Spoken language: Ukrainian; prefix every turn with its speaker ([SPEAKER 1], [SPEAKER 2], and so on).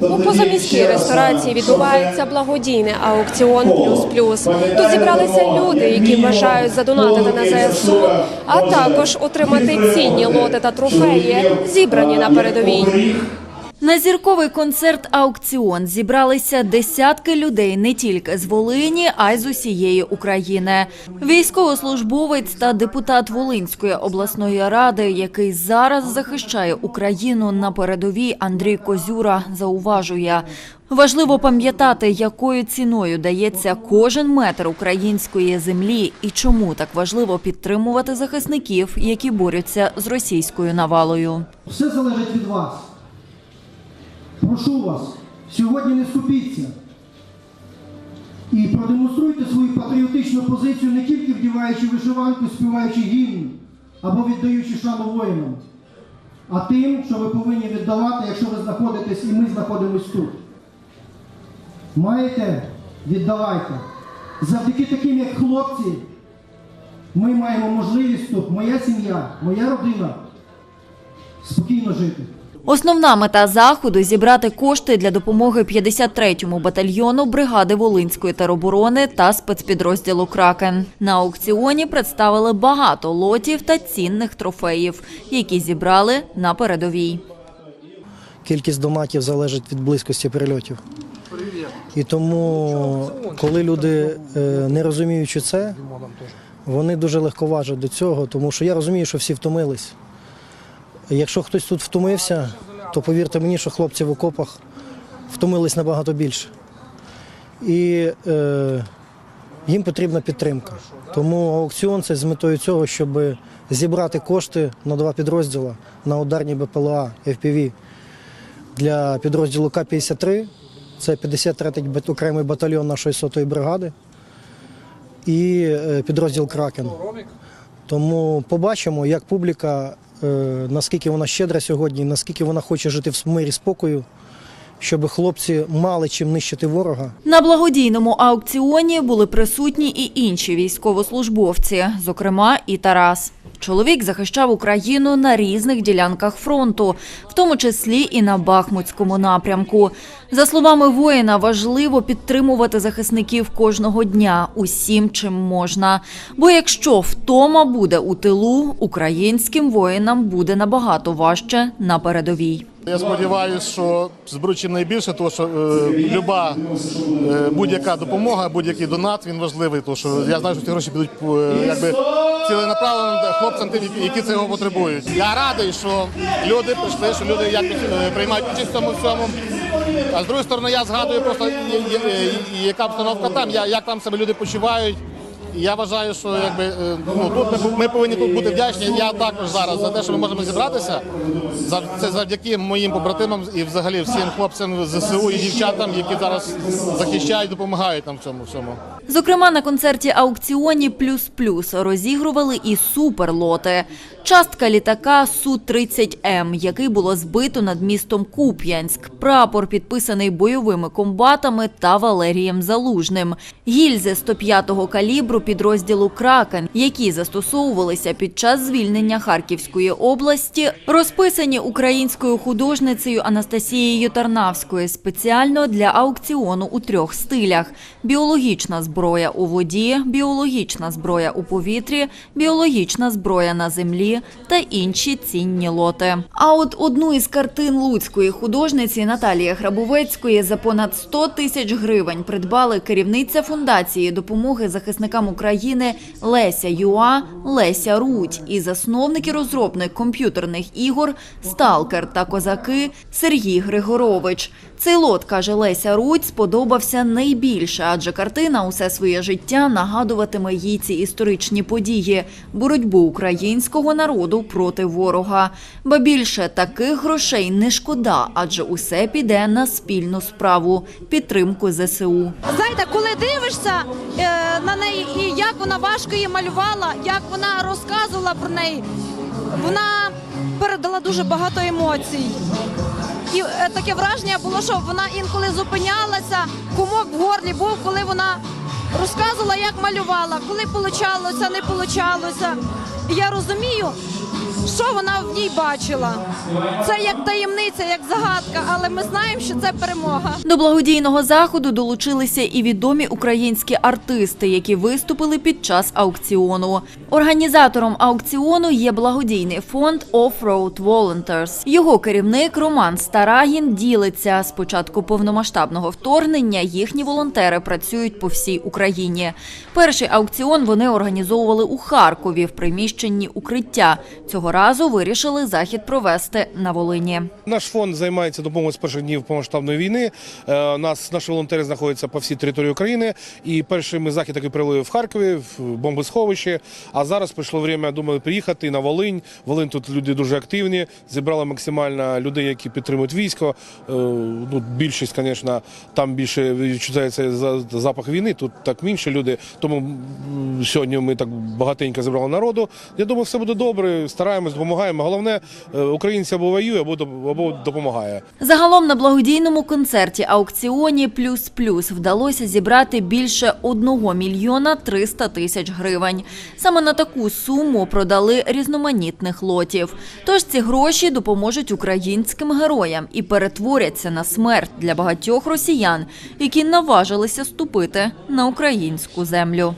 [SPEAKER 1] У позаміській ресторації відбувається благодійний аукціон плюс плюс. Тут зібралися люди, які бажають задонатити на ЗСУ, а також отримати цінні лоти та трофеї, зібрані на передовій.
[SPEAKER 2] На зірковий концерт аукціон зібралися десятки людей не тільки з Волині, а й з усієї України. Військовослужбовець та депутат Волинської обласної ради, який зараз захищає Україну на передовій, Андрій Козюра зауважує. Важливо пам'ятати, якою ціною дається кожен метр української землі і чому так важливо підтримувати захисників, які борються з російською навалою.
[SPEAKER 3] Все залежить від вас. Прошу вас, сьогодні не скупіться. І продемонструйте свою патріотичну позицію не тільки вдіваючи вишиванку, співаючи гімн або віддаючи шану воїнам, а тим, що ви повинні віддавати, якщо ви знаходитесь і ми знаходимось тут. Маєте, віддавайте. Завдяки таким, як хлопці, ми маємо можливість тут, моя сім'я, моя родина, спокійно жити.
[SPEAKER 2] Основна мета заходу зібрати кошти для допомоги 53-му батальйону бригади Волинської тероборони та спецпідрозділу Кракен. На аукціоні представили багато лотів та цінних трофеїв, які зібрали на передовій.
[SPEAKER 4] Кількість донатів залежить від близькості перельотів. І тому, коли люди е, не розуміючи це, вони дуже легковажать до цього, тому що я розумію, що всі втомились. Якщо хтось тут втомився, то повірте мені, що хлопці в окопах втомились набагато більше. І е, їм потрібна підтримка. Тому аукціон це з метою цього, щоб зібрати кошти на два підрозділи на ударні БПЛА FPV для підрозділу К-53. Це 53-й окремий батальйон нашої сотої бригади і е, підрозділ Кракен. Тому побачимо, як публіка, наскільки вона щедра сьогодні, наскільки вона хоче жити в мирі спокою, щоб хлопці мали чим нищити ворога.
[SPEAKER 2] На благодійному аукціоні були присутні і інші військовослужбовці, зокрема і Тарас. Чоловік захищав Україну на різних ділянках фронту, в тому числі і на Бахмутському напрямку. За словами воїна, важливо підтримувати захисників кожного дня усім, чим можна. Бо якщо втома буде у тилу, українським воїнам буде набагато важче на передовій.
[SPEAKER 5] Я сподіваюся, що зберуть чим найбільше, тому що е, люба е, будь-яка допомога, будь-який донат він важливий. Тому що я знаю, що ці гроші підуть е, ціленаправлено хлопцям, тим, які- цього потребують. Я радий, що люди прийшли, що люди якось е, приймають участь в цьому всьому. А з другої сторони, я згадую просто яка обстановка там, як там себе люди почувають. Я вважаю, що якби е, ну тут ми, повинні тут бути вдячні. Я також зараз за те, що ми можемо зібратися. Це завдяки моїм побратимам і взагалі всім хлопцям з ЗСУ і дівчатам, які зараз захищають, допомагають нам в цьому всьому.
[SPEAKER 2] Зокрема, на концерті аукціоні плюс плюс розігрували і суперлоти. Частка літака су 30 м який було збито над містом Куп'янськ. Прапор підписаний бойовими комбатами та Валерієм Залужним. Гільзи 105-го калібру підрозділу Кракен, які застосовувалися під час звільнення Харківської області, розписані українською художницею Анастасією Тарнавською спеціально для аукціону у трьох стилях: біологічна зброя у воді, біологічна зброя у повітрі, біологічна зброя на землі та інші цінні лоти. А от одну із картин луцької художниці Наталії Грабовецької за понад 100 тисяч гривень придбали керівниця фундації допомоги захисникам України Леся Юа, Леся Рудь і засновник і розробник комп'ютерних ігор Сталкер та козаки Сергій Григорович. Цей лот, каже Леся Рудь, сподобався найбільше, адже картина усе своє життя нагадуватиме їй ці історичні події, боротьбу українського народу проти ворога. Ба більше таких грошей не шкода, адже усе піде на спільну справу підтримку ЗСУ.
[SPEAKER 6] Знаєте, коли дивишся е, на неї і як вона важко її малювала, як вона розказувала про неї, вона передала дуже багато емоцій. І е, таке враження було, що вона інколи зупинялася, кумок в горлі був, коли вона розказувала, як малювала, коли получалося, не получалося. Я розумію, що вона в ній бачила. Це як таємниця, як загадка, але ми знаємо, що це перемога.
[SPEAKER 2] До благодійного заходу долучилися і відомі українські артисти, які виступили під час аукціону. Організатором аукціону є благодійний фонд Off-Road Volunteers. Його керівник Роман Старагін ділиться. З початку повномасштабного вторгнення їхні волонтери працюють по всій Україні. Перший аукціон вони організовували у Харкові в приміщенні укриття. Цього разу вирішили захід провести на Волині.
[SPEAKER 7] Наш фонд займається допомогою з перших днів повномасштабної війни. Е, Нас наші волонтери знаходяться по всій території України. І перший ми захід такий провели в Харкові, в бомбосховищі. А зараз прийшло время, думаю, приїхати на Волинь. Волинь тут люди дуже активні. Зібрали максимально людей, які підтримують військо. Е, Ну, більшість, звісно, там більше відчувається за- запах війни. Тут так менше люди. Тому сьогодні ми так багатенько зібрали народу. Я думаю, все буде добре. Стараємось, допомагаємо. Головне, е, українці або воює, або або допомагає.
[SPEAKER 2] Загалом на благодійному концерті аукціоні плюс плюс вдалося зібрати більше 1 мільйона 300 тисяч гривень. Саме на таку суму продали різноманітних лотів. Тож ці гроші допоможуть українським героям і перетворяться на смерть для багатьох росіян, які наважилися ступити на українську землю.